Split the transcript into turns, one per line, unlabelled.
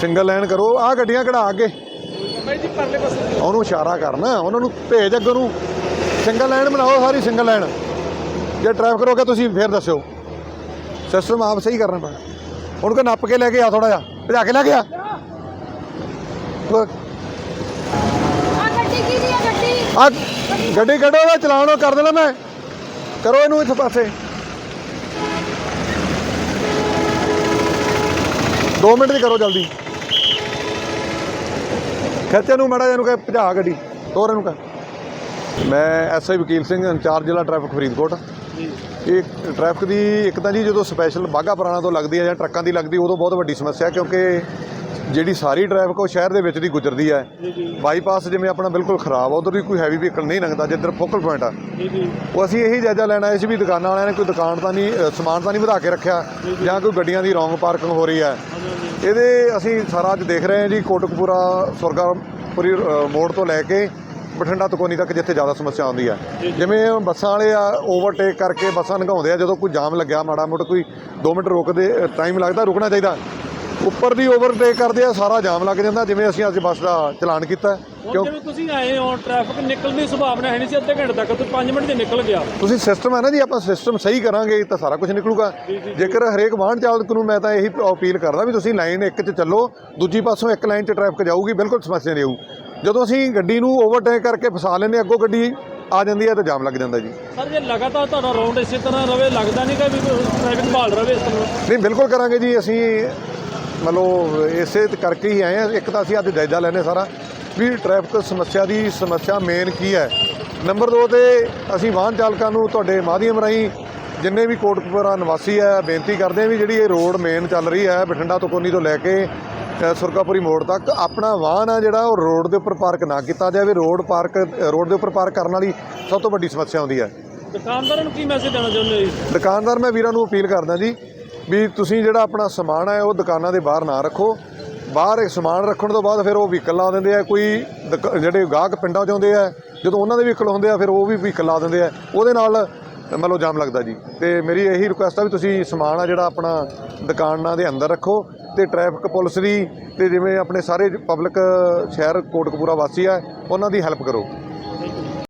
Single line ਕਰੋ ਆਹ ਗੱਡੀਆਂ ਕਢਾ ਅੱਗੇ।
ਬਾਈ ਜੀ ਪਰਲੇ ਪਾਸੇ
ਉਹਨੂੰ ਇਸ਼ਾਰਾ ਕਰਨਾ ਉਹਨਾਂ ਨੂੰ ਭੇਜ ਅੱਗੇ ਨੂੰ। ਸਿੰਗਲ ਲਾਈਨ ਬਣਾਓ ਸਾਰੀ ਸਿੰਗਲ ਲਾਈਨ ਜੇ ਟ੍ਰੈਫਿਕ ਰੋਕਿਆ ਤੁਸੀਂ ਫੇਰ ਦੱਸਿਓ। ਸਿਸਟਮ ਆਪ ਸਹੀ ਕਰਨਾ ਪੈਣਾ। ਹੁਣ ਕੋ ਨੱਪ ਕੇ ਲੈ ਕੇ ਆ ਥੋੜਾ ਜਿਹਾ। ਭਜਾ ਕੇ ਲੈ ਕੇ ਆ।
ਆ ਗੱਡੀ ਕੀ ਦੀ ਆ ਗੱਡੀ?
ਆ ਗੱਡੀ ਕੱਢੋ ਦਾ ਉਹ ਕਰ ਦੇਣਾ ਮੈਂ। ਕਰੋ ਇਹਨੂੰ ਇੱਥੇ ਪਾਸੇ। 2 ਮਿੰਟ ਦੀ ਕਰੋ ਜਲਦੀ। ਖਿੱਚ ਨੂੰ ਮੜਾ ਇਹਨੂੰ ਕਹੇ ਭਜਾ ਗੱਡੀ ਤੋਰ ਇਹਨੂੰ ਕਹ। ਮੈਂ ਐਸਆਈ ਵਕੀਲ ਸਿੰਘ ਇੰਚਾਰਜ ਜ਼ਿਲ੍ਹਾ ਟ੍ਰੈਫਿਕ ਫਰੀਦਕੋਟ। ਇਹ ਟ੍ਰੈਫਿਕ ਦੀ ਇੱਕ ਤਾਂ ਜੀ ਜਦੋਂ ਸਪੈਸ਼ਲ ਬਾਗਾ ਪੁਰਾਣਾ ਤੋਂ ਲੱਗਦੀ ਹੈ ਜਾਂ ਟਰੱਕਾਂ ਦੀ ਲੱਗਦੀ ਉਦੋਂ ਬਹੁਤ ਵੱਡੀ ਸਮੱਸਿਆ ਕਿਉਂਕਿ ਜਿਹੜੀ ਸਾਰੀ ਟ੍ਰੈਫਿਕ ਉਹ ਸ਼ਹਿਰ ਦੇ ਵਿੱਚ ਦੀ ਗੁਜ਼ਰਦੀ ਹੈ। ਬਾਈਪਾਸ ਜਿਵੇਂ ਆਪਣਾ ਬਿਲਕੁਲ ਖਰਾਬ ਆ ਉਧਰ ਵੀ ਕੋਈ ਹੈਵੀ ਵਹੀਕਲ ਨਹੀਂ ਲੰਘਦਾ ਜਿੱਧਰ ਫੋਕਲ ਪੁਆਇੰਟ ਆ। ਉਹ ਅਸੀਂ ਇਹੀ ਜਾਇਜ਼ਾ ਲੈਣ ਆਏ ਸੀ ਵੀ ਦੁਕਾਨਾਂ ਵਾਲਿਆਂ ਨੇ ਕੋਈ ਦੁਕਾਨ ਤਾਂ ਨਹੀਂ ਸਮਾਨ ਤਾਂ ਨਹੀਂ ਵਧਾ ਕੇ ਰੱਖਿਆ ਜਾਂ ਕੋਈ ਗੱਡੀਆਂ ਦੀ ਰੋਂਗ ਪਾਰਕਿੰਗ ਹੋ ਰਹੀ ਹੈ। ਇਹਦੇ ਅਸੀਂ ਸਾਰਾ ਅੱਜ ਦੇਖ ਰਹੇ ਹਾਂ ਜੀ ਕੋਟਕਪੂਰਾ ਸੁਰਗਾਪੁਰੀ ਮੋੜ ਤੋਂ ਲੈ ਕੇ ਬਠਿੰਡਾ ਤਕੋਨੀ ਤੱਕ ਜਿੱਥੇ ਜ਼ਿਆਦਾ ਸਮੱਸਿਆ ਆਉਂਦੀ ਹੈ। ਜਿਵੇਂ ਬੱਸਾਂ ਵਾਲੇ ਆ ਓਵਰਟੇਕ ਕਰਕੇ ਬੱਸਾਂ ਲੰਘਾਉਂਦੇ ਆ ਜਦੋਂ ਕੋਈ ਜਾਮ ਲੱਗਿਆ ਮਾੜਾ ਮੋਟਾ ਕੋਈ 2 ਮਿੰਟ ਰੁਕਦੇ ਟਾਈਮ ਲੱਗਦਾ ਰੁਕਣਾ ਚਾਹੀਦਾ। ਉੱਪਰ ਦੀ ਓਵਰਟੇਕ ਕਰਦੇ ਆ ਸਾਰਾ ਜਾਮ ਲੱਗ ਜਾਂਦਾ ਜਿਵੇਂ ਅਸੀਂ ਅੱਜ ਬੱਸ ਦਾ ਚਲਾਨ ਕੀਤਾ।
ਹੁਣ
ਕਿਉਂ
ਜਿਵੇਂ ਤੁਸੀਂ ਆਏ ਹੋ ਟ੍ਰੈਫਿਕ ਨਿਕਲਣ ਦੀ ਸੰਭਾਵਨਾ ਹੈ ਨਹੀਂ ਸੀ ਅੱਧੇ ਘੰਟੇ ਤੱਕ ਤੁਸੀਂ 5 ਮਿੰਟ 'ਚ ਨਿਕਲ ਗਿਆ।
ਤੁਸੀਂ ਸਿਸਟਮ ਹੈ ਨਾ ਜੀ ਆਪਾਂ ਸਿਸਟਮ ਸਹੀ ਕਰਾਂਗੇ ਤਾਂ ਸਾਰਾ ਕੁਝ ਨਿਕਲੂਗਾ। ਜੇਕਰ ਹਰੇਕ ਵਾਹਨ ਚਾਲਕ ਨੂੰ ਮੈਂ ਤਾਂ ਇਹੀ ਅਪੀਲ ਕਰਦਾ ਵੀ ਤੁਸੀਂ ਲਾਈਨ ਇੱਕ 'ਚ ਚੱਲੋ ਦੂਜੀ ਪਾਸੋਂ ਇੱਕ ਲਾਈਨ 'ਚ ਟ੍ਰੈਫਿਕ ਜਾਊਗੀ ਬਿਲਕੁਲ ਸਮੱਸਿਆ ਨਹੀਂ ਆਊ। ਜਦੋਂ ਅਸੀਂ ਗੱਡੀ ਨੂੰ ਓਵਰਟੇਕ ਕਰਕੇ ਫਸਾ ਲੈਂਦੇ ਅੱਗੋਂ ਗੱਡੀ ਆ ਜਾਂਦੀ ਹੈ ਤਾਂ ਜਾਮ ਲੱਗ ਜਾਂਦਾ ਜੀ।
ਸਰ ਜੇ ਲਗਾਤਾਰ ਤੁਹਾਡਾ ਰਾਉਂਡ ਇਸੇ ਤਰ੍ਹਾਂ ਰਵੇ ਲੱਗਦਾ ਨਹੀਂ ਕਿ ਵੀ ਟ੍ਰੈਫਿਕ ਭਾਲ ਰਵੇ ਇਸ ਤਰ੍ਹਾਂ?
ਨਹੀਂ ਬਿਲਕੁਲ ਕਰਾਂਗੇ ਜੀ ਅਸੀਂ ਮਤਲਬ ਇਸੇ ਤੇ ਕਰਕੇ ਹੀ ਆਏ ਹਾਂ ਇੱਕ ਤਾਂ ਅਸੀਂ ਅੱਜ ਜਾਇਜ਼ਾ ਲੈਨੇ ਸਾਰਾ। ਵੀ ਟ੍ਰੈਫਿਕ ਸਮੱਸਿਆ ਦੀ ਸਮੱਸਿਆ ਮੇਨ ਕੀ ਹੈ? ਨੰਬਰ 2 ਤੇ ਅਸੀਂ ਵਾਹਨ ਚਾਲਕਾਂ ਨੂੰ ਤੁਹਾਡੇ ਮਾਧਿਅਮ ਰਾਹੀਂ ਜਿੰਨੇ ਵੀ ਕੋਟਕਪੂਰਾ ਨਿਵਾਸੀ ਹੈ ਬੇਨਤੀ ਕਰਦੇ ਹਾਂ ਵੀ ਜਿਹੜੀ ਇਹ ਰੋਡ ਮੇਨ ਚੱਲ ਰਹੀ ਹੈ ਬਠਿੰਡਾ ਤੋਂ ਕੋਨੀ ਤੋਂ ਲੈ ਕੇ ਅ, ਸੁਰਗਾਪੁਰੀ ਮੋੜ ਤੱਕ ਆਪਣਾ ਵਾਹਨ ਆ ਜਿਹੜਾ ਉਹ ਰੋਡ ਦੇ ਉੱਪਰ ਪਾਰਕ ਨਾ ਕੀਤਾ ਜਾਵੇ। ਰੋਡ ਪਾਰਕ ਰੋਡ ਦੇ ਉੱਪਰ ਪਾਰਕ ਕਰਨ ਵਾਲੀ ਸਭ ਤੋਂ ਵੱਡੀ ਸਮੱਸਿਆ ਆਉਂਦੀ ਹੈ।
ਦੁਕਾਨਦਾਰਾਂ ਨੂੰ ਕੀ ਮੈਸੇਜ ਦੇਣਾ ਚਾਹੁੰਦੇ ਹੋ ਜੀ?
ਦੁਕਾਨਦਾਰ ਮੈਂ ਵੀਰਾਂ ਨੂੰ ਅਪੀਲ ਕਰਦਾ ਜੀ ਵੀ ਤੁਸੀਂ ਜਿਹੜਾ ਆਪਣਾ ਸਮਾਨ ਹੈ, ਉਹ ਦੁਕਾਨਾਂ ਦੇ ਬਾਹਰ ਨਾ ਰੱਖੋ। ਬਾਹਰ ਇਹ ਸਮਾਨ ਰੱਖਣ ਤੋਂ ਬਾਅਦ ਫਿਰ ਉਹ ਵਹੀਕਲ ਲਾ ਦਿੰਦੇ ਆ। ਕੋਈ ਦੁਕ- ਜਿਹੜੇ ਗਾਹਕ ਪਿੰਡਾਂ 'ਚ ਆਉਂਦੇ ਆ, ਜਦੋਂ ਉਹਨਾਂ ਦੇ ਵਹੀਕਲ ਹੁੰਦੇ ਆ, ਫਿਰ ਉਹ ਵੀ ਵਹੀਕਲ ਲਾ ਦਿੰਦੇ ਆ। ਉਹਦੇ ਨਾਲ ਮੰਨ ਲਓ ਜਾਮ ਲੱਗਦਾ ਜੀ। ਤੇ ਮੇਰੀ ਇਹੀ ਰਿਕੁਐਸਟ ਆ ਵੀ ਤੁਸੀਂ ਸਮਾਨ ਆ ਜਿਹੜਾ ਆਪਣਾ ਦੁਕਾਨਾਂ ਦੇ ਅੰਦਰ ਰੱਖੋ ਤੇ ਟ੍ਰੈਫਿਕ ਪੁਲਿਸ ਦੀ ਤੇ ਜਿਵੇਂ ਆਪਣੇ ਸਾਰੇ ਪਬਲਿਕ ਸ਼ਹਿਰ ਕੋਟਕਪੂਰਾ ਵਾਸੀ ਆ, ਉਹਨਾਂ ਦੀ ਹੈਲਪ ਕਰੋ।